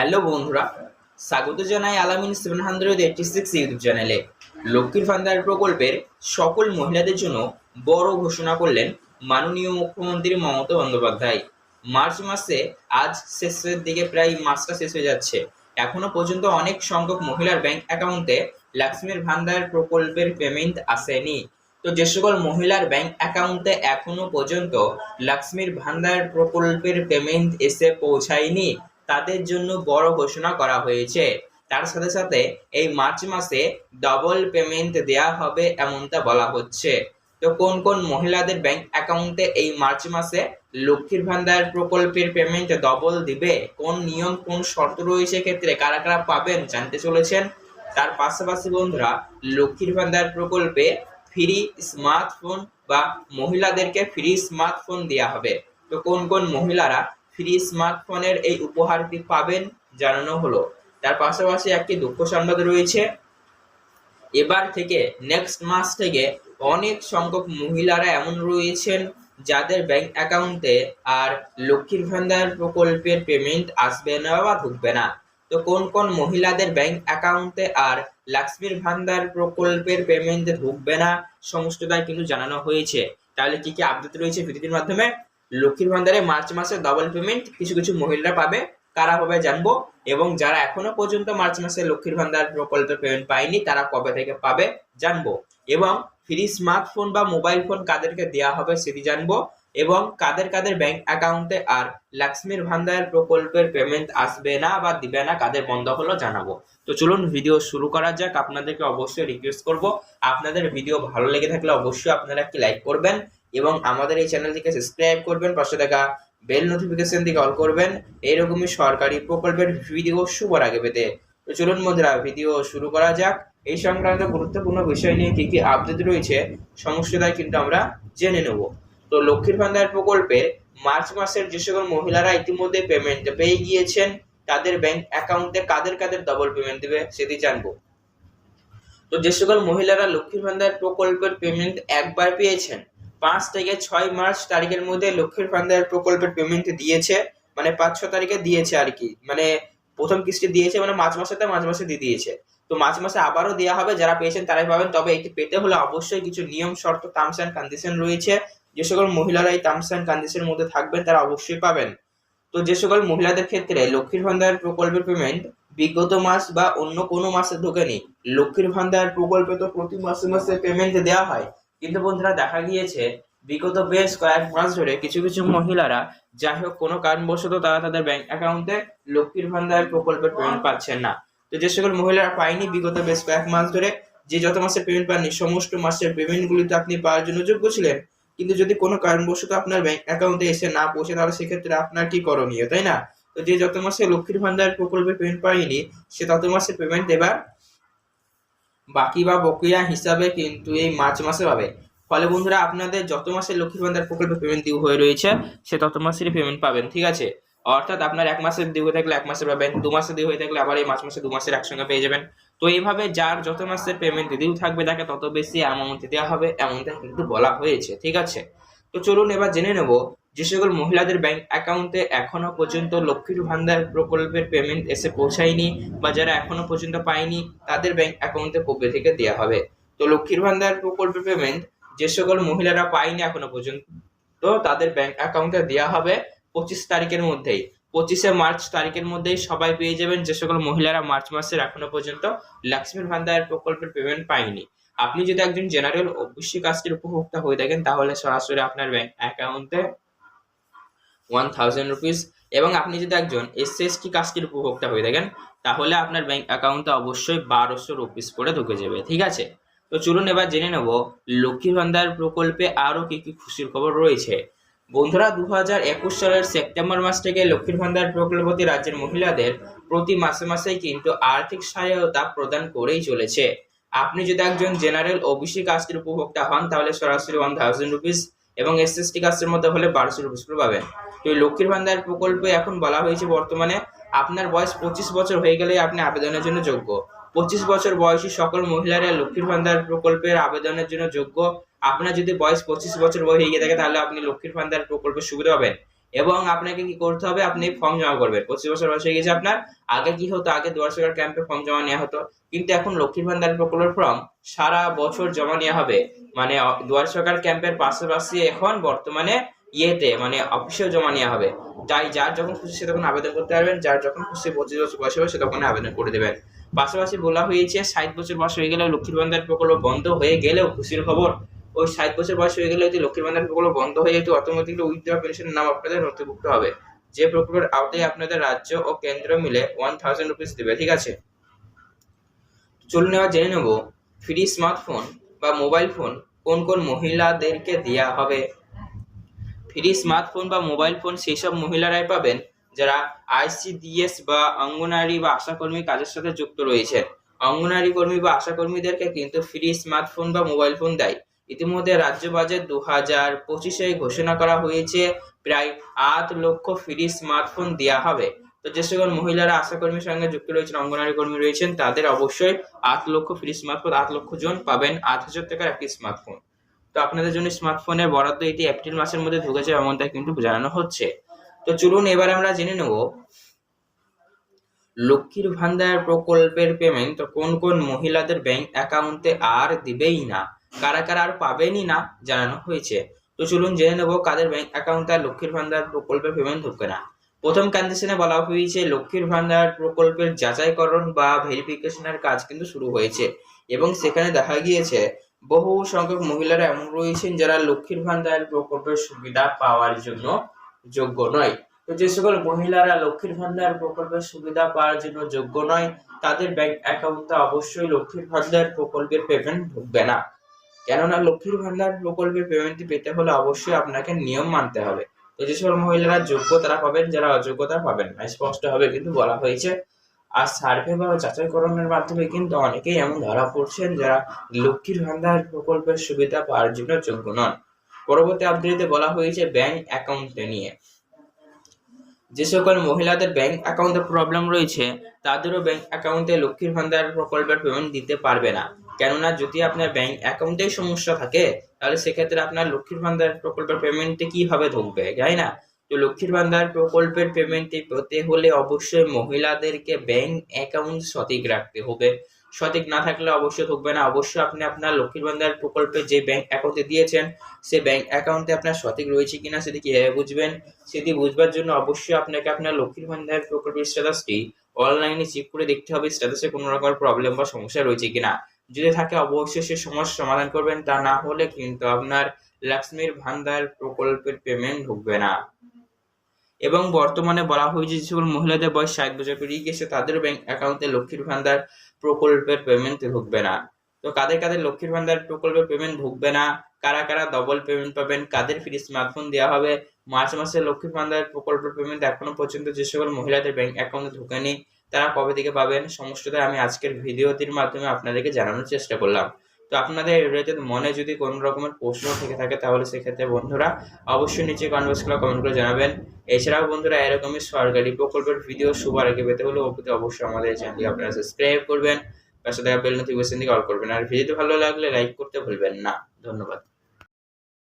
Hello বন্ধুরা, স্বাগত জানাই Alamin seven hundred eighty six YouTube চ্যানেলে। লক্ষ্মীর ভান্ডার প্রকল্পের সকল মহিলাদের জন্য বড় ঘোষণা করলেন মাননীয় মুখ্যমন্ত্রী মমতা বন্দ্যোপাধ্যায়। মার্চ মাসে আজ শেষের দিকে প্রায় মাসটা শেষ হয়ে যাচ্ছে। এখনও পর্যন্ত অনেক সংখ্যক মহিলার ব্যাংক অ্যাকাউন্টে লক্ষ্মীর ভান্ডার প্রকল্পের পেমেন্ট আসেনি। তো যে সকল মহিলার ব্যাংক অ্যাকাউন্টে এখনও পর্যন্ত লক্ষ্মীর ভান্ডার প্রকল্পের পেমেন্ট এসে পৌঁছায়নি। তাদের জন্য বড় ঘোষণা করা হয়েছে। তার সাথে সাথে এই মার্চ মাসে ডবল পেমেন্ট দেয়া হবে এমনটা বলা হচ্ছে। তো কোন কোন মহিলাদের ব্যাংক অ্যাকাউন্টে এই মার্চ মাসে লক্ষ্মীর ভান্ডার প্রকল্পের পেমেন্ট ডবল দিবে? কোন নিয়ম, কোন শর্ত রয়েছে ক্ষেত্রে কারা কারা পাবেন? জানতে চলেছেন? তার পাশাপাশি বন্ধুরা, লক্ষ্মীর ভান্ডার প্রকল্পে ফ্রি স্মার্টফোন বা মহিলাদেরকে ফ্রি স্মার্টফোন দেওয়া হবে। তো কোন কোন মহিলারা ফ্রি স্মার্টফোনের এই উপহারটি পাবেন জানানো হলো। তার পাশাপাশি একটি দুঃখ সংবাদ রয়েছে। এবার থেকে নেক্সট মাস থেকে অনেক সংখ্যক মহিলারা এমন রয়েছেন যাদের ব্যাংক অ্যাকাউন্টে আর লক্ষ্মীর ভান্ডার প্রকল্পের পেমেন্ট আসবে না বা ঢুকবে না। তো কোন কোন মহিলাদের ব্যাংক অ্যাকাউন্টে আর লক্ষ্মীর ভান্ডার প্রকল্পের পেমেন্ট ঢুকবে না, সমস্তটাই কিন্তু জানানো হয়েছে। তাহলে কি কি আপডেট রয়েছে ভিডিওটির মাধ্যমে? লক্ষ্মীর ভান্ডারে মার্চ মাসে ডবল পেমেন্ট কিছু কিছু মহিলারা পাবে। কারা হবে জানব। এবং যারা এখনও পর্যন্ত মার্চ মাসে লক্ষ্মীর ভান্ডার প্রকল্পের পেমেন্ট পায়নি, তারা কবে থেকে পাবে জানব। এবং ফ্রি স্মার্টফোন বা মোবাইল ফোন কাদেরকে দেওয়া হবে সেটি জানব। এবং কাদের কাদের ব্যাংক অ্যাকাউন্টে আর লক্ষ্মীর ভান্ডার প্রকল্পের পেমেন্ট আসবে না বা দিবে না, কাদের বন্ধ হলো জানাব। তো চলুন ভিডিও শুরু করা যাক। আপনাদেরকে অবশ্যই রিকোয়েস্ট করব। আপনাদের ভিডিও ভালো লেগে থাকলে অবশ্যই আপনারা একটি লাইক করবেন। এবং আমাদের এই চ্যানেলটিকে সাবস্ক্রাইব করবেন, পাশে থাকা বেল নোটিফিকেশন দিকে অল করবেন। এইরকমই সরকারি প্রকল্পের ভিডিও সবার আগে পেতে। তো চলুন বন্ধুরা ভিডিও শুরু করা যাক। এই সংক্রান্ত গুরুত্বপূর্ণ বিষয় নিয়ে কি কি আপডেট রয়েছে সমস্তটাই কিন্তু আমরা জেনে নেব। তো লক্ষ্মীর ভান্ডার প্রকল্পের মার্চ মাসের যে সকল মহিলারা ইতিমধ্যে পেমেন্ট পেয়ে গিয়েছেন, তাদের ব্যাংক অ্যাকাউন্টে কাদের কাদের ডবল পেমেন্ট দেবে সেটি জানব। তো যে সকল মহিলারা লক্ষ্মীর ভান্ডার প্রকল্পের পেমেন্ট একবার পেয়েছেন পাঁচ থেকে ছয় মার্চ তারিখের মধ্যে লক্ষ্মীর ভান্ডার প্রকল্পের পেমেন্ট দিয়েছে। মানে পাঁচ, ছ তারিখে দিয়েছে আর কি। মানে প্রথম কিস্তি দিয়েছে মানে মার্চ মাসেতে মার্চ মাসে দিয়ে দিয়েছে। তো মার্চ মাসে আবারও দেওয়া হবে, যারা পেয়েছেন তারাই পাবেন। তবে এটি পেতে হলে অবশ্যই কিছু নিয়ম, শর্ত টার্মস অ্যান্ড কন্ডিশন রয়েছে। যে সকল মহিলারা এই টার্মস অ্যান্ড কন্ডিশনের মধ্যে থাকবেন, তারা অবশ্যই পাবেন। তো যে সকল মহিলাদের ক্ষেত্রে লক্ষ্মীর ভান্ডার প্রকল্পের পেমেন্ট বিগত মাস বা অন্য কোনো মাসে ঢোকেনি। লক্ষ্মীর ভান্ডার প্রকল্পে তো প্রতি মাসে মাসে পেমেন্ট দেওয়া হয়। কিন্তু বন্ধুরা দেখা গিয়েছে, বিগত বেশ কয়েক মাস ধরে কিছু কিছু মহিলারা, যাই হোক কোনো কারণবশত তারা তাদের ব্যাংক অ্যাকাউন্টে লক্ষ্মীর ভান্ডার প্রকল্পের পেমেন্ট পাচ্ছেন না। তো যে সকল মহিলারা পায়নি বিগত বেশ কয়েক মাস ধরে, যে যত মাসের পেমেন্ট পাননি, সমস্ত মাসের পেমেন্টগুলিতে আপনি পাওয়ার জন্য যোগ্য ছিলেন। কিন্তু যদি কোনো কারণবশত আপনার ব্যাংক অ্যাকাউন্টে এসে না পৌঁছে, তাহলে সেক্ষেত্রে আপনার কি করণীয়, তাই না? তো যে যত মাসে লক্ষ্মীর ভান্ডার প্রকল্পে পেমেন্ট পায়নি, সে তত মাসের পেমেন্ট এবার বাকি বা বকেয়া হিসাবে কিন্তু এই মার্চ মাসে পাবে ফলে বন্ধুরা, আপনাদের যত মাসের লক্ষ্মীর ভান্ডার প্রকল্পে পেমেন্ট ডিউ হয়ে রয়েছে, সে তত মাসেরই পেমেন্ট পাবেন, ঠিক আছে? অর্থাৎ আপনার এক মাসের ডিউ হয়ে থাকলে এক মাসে পাবেন, দু মাসের ডিউ হয়ে থাকলে আবার এই মাস মাসে দু মাসের একসঙ্গে পেয়ে যাবেন। তো এইভাবে যার যত মাসের পেমেন্ট ডিউ থাকবে, তাকে তত বেশি অ্যামাউন্ট দেওয়া হবে এমনটা কিন্তু বলা হয়েছে, ঠিক আছে? তো চলুন এবার জেনে নেব যে সকল মহিলাদের ব্যাংক অ্যাকাউন্টে এখনও পর্যন্ত লক্ষ্মীর ভান্ডার প্রকল্পের পেমেন্ট এসে পৌঁছায়নি বা যারা এখনও পর্যন্ত পায়নি, তাদের ব্যাংক অ্যাকাউন্টে কবে থেকে দেওয়া হবে। তো লক্ষ্মীর ভান্ডার প্রকল্পের পেমেন্ট যে সকল মহিলারা পায়নি এখনও পর্যন্ত তো তাদের ব্যাংক অ্যাকাউন্টে দেওয়া হবে পঁচিশ তারিখের মধ্যেই। পঁচিশে মার্চ তারিখের মধ্যেই সবাই পেয়ে যাবেন, যে সকল মহিলারা মার্চ মাসের এখনও পর্যন্ত লক্ষ্মীর ভান্ডার প্রকল্পের পেমেন্ট পায়নি। আপনি যদি একজন জেনারেল ওবিসি কাস্টের উপভোক্তা হয়ে থাকেন, তাহলে সরাসরি আপনার ব্যাংক অ্যাকাউন্টে ওয়ান থাউজেন্ড রুপিস এবং আপনি যদি একজন এস এস টি কাস্টের উপভোক্তা হয়ে থাকেন, তাহলে আপনার ব্যাংক অ্যাকাউন্টে অবশ্যই বারোশো রুপিস করে ঢুকে যাবে, ঠিক আছে? তো চলুন এবার জেনে নেব লক্ষ্মী ভান্ডার প্রকল্পে আরও কি কি খুশির খবর রয়েছে। বন্ধুরা দু হাজার একুশ সালের সেপ্টেম্বর মাস থেকে লক্ষ্মীর ভান্ডার প্রকল্পটি রাজ্যের মহিলাদের প্রতি মাসে মাসেই কিন্তু আর্থিক সহায়তা প্রদান করেই চলেছে। আপনি যদি একজন জেনারেল ওবিসি কাস্টের উপভোক্তা হন, তাহলে সরাসরি ওয়ান থাউজেন্ড রুপিস এবং এস এস টি কাস্টের মধ্যে হলে বারোশো রুপিস করে পাবেন। তো এই লক্ষ্মীর ভান্ডার প্রকল্পে এখন বলা হয়েছে বর্তমানে আপনার বয়স পঁচিশ বছর হয়ে গেলে আপনি আবেদনের জন্য যোগ্য। পঁচিশ বছর বয়সী সকল মহিলারা লক্ষ্মীর ভান্ডার প্রকল্পের আবেদনের জন্য যোগ্য। আপনার যদি বয়স পঁচিশ বছর বয়স হয়ে গিয়ে থাকে, তাহলে আপনি লক্ষ্মীর ভান্ডার প্রকল্পের সুবিধা পাবেন। এবং আপনাকে কি করতে হবে? আপনি ফর্ম জমা করবেন। পঁচিশ বছর বয়স হয়ে গেছে আপনার। আগে কি হতো? আগে দুয়ার সরকার ক্যাম্পে ফর্ম জমা নেওয়া হতো। কিন্তু এখন লক্ষ্মীর ভান্ডার প্রকল্পের ফর্ম সারা বছর জমা নেওয়া হবে। মানে দুয়ার সরকার ক্যাম্পের পাশাপাশি এখন বর্তমানে ইয়েতে মানে অফিসেও জমা নেওয়া হবে। তাই যার যখন খুশি সে তখন আবেদন করতে পারবেন, যার যখন খুশি পঁচিশ বছর বয়স হবে সে তখন আবেদন করে দেবেন। পাশাপাশি বলা হয়েছে, ষাট বছর বয়স হয়ে গেলেও লক্ষ্মীর ভান্ডার প্রকল্প বন্ধ হয়ে গেলেও খুশির খবর। ওই ষাট বছর বয়স হয়ে গেলে লক্ষ্মীর ভান্ডার প্রকল্প বন্ধ হয়ে যেত অটোমেটিকলি উইথড্র পেনশনের নাম আপনাদের নথিভুক্ত হবে। যে প্রকল্পের আওতায় আপনাদের রাজ্য ও কেন্দ্র মিলে ওয়ান থাউজেন্ড রুপিস দেবে, ঠিক আছে? চলুন এবার জেনে নেব ফ্রি স্মার্টফোন বা মোবাইল ফোন কোন কোন মহিলাদেরকে দেওয়া হবে? ফ্রি স্মার্টফোন বা মোবাইল ফোন সেই সব মহিলারাই পাবেন যারা আইসিডিএস বা অঙ্গনারী বা আশাকর্মী কাজের সাথে যুক্ত রয়েছে। অঙ্গনারী কর্মী বা আশাকর্মীদেরকে কিন্তু ফ্রি স্মার্টফোন বা মোবাইল ফোন দেয়। ইতিমধ্যে রাজ্য বাজেট দু হাজার পঁচিশে ঘোষণা করা হয়েছে, প্রায় আট লক্ষ ফ্রি স্মার্টফোন দেওয়া হবে। তো যে সকল মহিলারা আশাকর্মীর সঙ্গে যুক্ত রয়েছেন, অঙ্গনারী কর্মী রয়েছেন, তাদের অবশ্যই আট লক্ষ ফ্রি স্মার্টফোন, আট লক্ষ জন পাবেন আট হাজার টাকার একটি স্মার্টফোন। তো আপনাদের জন্য স্মার্টফোনের বরাদ্দ এটি এপ্রিল মাসের মধ্যে ঢুকেছে এমনটা কিন্তু জানানো হচ্ছে। তো চলুন এবার আমরা জেনে নেব, লক্ষ্মীর ভান্ডার প্রকল্পের পেমেন্ট কোন কোন মহিলাদের ব্যাংক অ্যাকাউন্টে আর দিবেই না, কারা কারা আর পাবেনই না জানানো হয়েছে। তো চলুন জেনে নেব কাদের ব্যাংক অ্যাকাউন্টে আর লক্ষ্মীর ভান্ডার প্রকল্পের পেমেন্ট ঢুকবে না। প্রথম কন্ডিশনে বলা হয়েছে লক্ষ্মীর ভান্ডার প্রকল্পের যাচাইকরণ বা ভেরিফিকেশনের কাজ কিন্তু শুরু হয়েছে এবং সেখানে দেখা গিয়েছে বহু সংখ্যক মহিলারা এমন রয়েছেন যারা লক্ষ্মীর ভান্ডার প্রকল্পের সুবিধা পাওয়ার জন্য যোগ্য নয়। তো যে সকল মহিলারা লক্ষ্মীর ভান্ডার প্রকল্পের সুবিধা পাওয়ার জন্য যোগ্য নয়, তাদের ব্যাংক অ্যাকাউন্টে অবশ্যই লক্ষ্মীর ভান্ডার প্রকল্পের পেমেন্ট ঢুকবে না। কেননা লক্ষ্মীর ভান্ডার প্রকল্পের পেমেন্টটি পেতে হলে অবশ্যই আপনাকে নিয়ম মানতে হবে। তো যে সকল মহিলারা যোগ্য তারা পাবেন, যারা অযোগ্য তারা পাবেন না। স্পষ্ট হবে কিন্তু বলা হয়েছে। আর সার্ভে বা যাচাইকরণের মাধ্যমে কিন্তু অনেকেই এমন ধরা পড়ছেন যারা লক্ষ্মীর ভান্ডার প্রকল্পের সুবিধা পাওয়ার জন্য যোগ্য নন। পরবর্তী আপডেটে বলা হয়েছে ব্যাংক অ্যাকাউন্টে নিয়ে। যে সকল মহিলাদের ব্যাংক অ্যাকাউন্টে প্রবলেম রয়েছে, তাদেরও ব্যাংক অ্যাকাউন্টে লক্ষ্মীর ভান্ডার প্রকল্পের পেমেন্ট দিতে পারবে না। কেননা যদি আপনার ব্যাংক অ্যাকাউন্টেই সমস্যা থাকে, তাহলে সেক্ষেত্রে আপনার লক্ষ্মীর ভান্ডার প্রকল্পের পেমেন্টে কীভাবে ঢুকবে তাই না? তো লক্ষ্মীর ভান্ডার প্রকল্পের পেমেন্টটি পেতে হলে অবশ্যই মহিলাদেরকে ব্যাংক অ্যাকাউন্ট সঠিক রাখতে হবে। সঠিক না থাকলে অবশ্যই ঢুকবে না। অবশ্যই আপনি আপনার লক্ষ্মীর ভান্ডার প্রকল্পে যে ব্যাংক অ্যাকাউন্টে দিয়েছেন, সে ব্যাংক অ্যাকাউন্টে আপনার সঠিক রয়েছে কিনা সেটি কীভাবে বুঝবেন? সেটি বুঝবার জন্য অবশ্যই আপনাকে আপনার লক্ষ্মীর ভান্ডার প্রকল্পের স্ট্যাটাসটি অনলাইনে চেক করে দেখতে হবে স্ট্যাটাসে কোনো রকম প্রবলেম বা সমস্যা রয়েছে কিনা। যদি থাকে অবশ্যই সে সমস্যার সমাধান করবেন। তা না হলে কিন্তু আপনার লক্ষ্মীর ভান্ডার প্রকল্পের পেমেন্ট ঢুকবে না। এবং বর্তমানে বলা হয়েছে যে সকল মহিলাদের বয়স ষাট বছর পেরিয়ে গেছে, তাদের ব্যাংক অ্যাকাউন্টে লক্ষ্মীর ভান্ডার প্রকল্পের পেমেন্ট ঢুকবে না। তো কাদের কাদের লক্ষ্মীর ভান্ডার প্রকল্পের পেমেন্ট ঢুকবে না? কারা কারা ডবল পেমেন্ট পাবেন? কাদের ফ্রি স্মার্টফোন দেওয়া হবে? মার্চ মাসে লক্ষ্মীর ভান্ডার প্রকল্পের পেমেন্ট এখনও পর্যন্ত যে সকল মহিলাদের ব্যাংক অ্যাকাউন্টে ঢুকেনি, তারা কবে থেকে পাবেন? সমস্তটা আমি আজকের ভিডিওটির মাধ্যমে আপনাদেরকে জানানোর চেষ্টা করলাম। তো আপনাদের রিলেটেড মনে যদি কোনো রকমের প্রশ্ন থেকে থাকে তাহলে সেক্ষেত্রে বন্ধুরা অবশ্যই নিচে কনভার্স করে কমেন্ট করে জানাবেন। এছাড়াও বন্ধুরা এরকমই সরকারি প্রকল্পের ভিডিও সবার আগে পেতে হলে অবশ্যই অবশ্যই আমাদের চ্যানেলটি আপনারা সাবস্ক্রাইব করবেন। পাশে থাকা বেল নোটিফিকেশন দিকে অল করবেন। আর ভিডিওটি ভালো লাগলে লাইক করতে ভুলবেন না। ধন্যবাদ।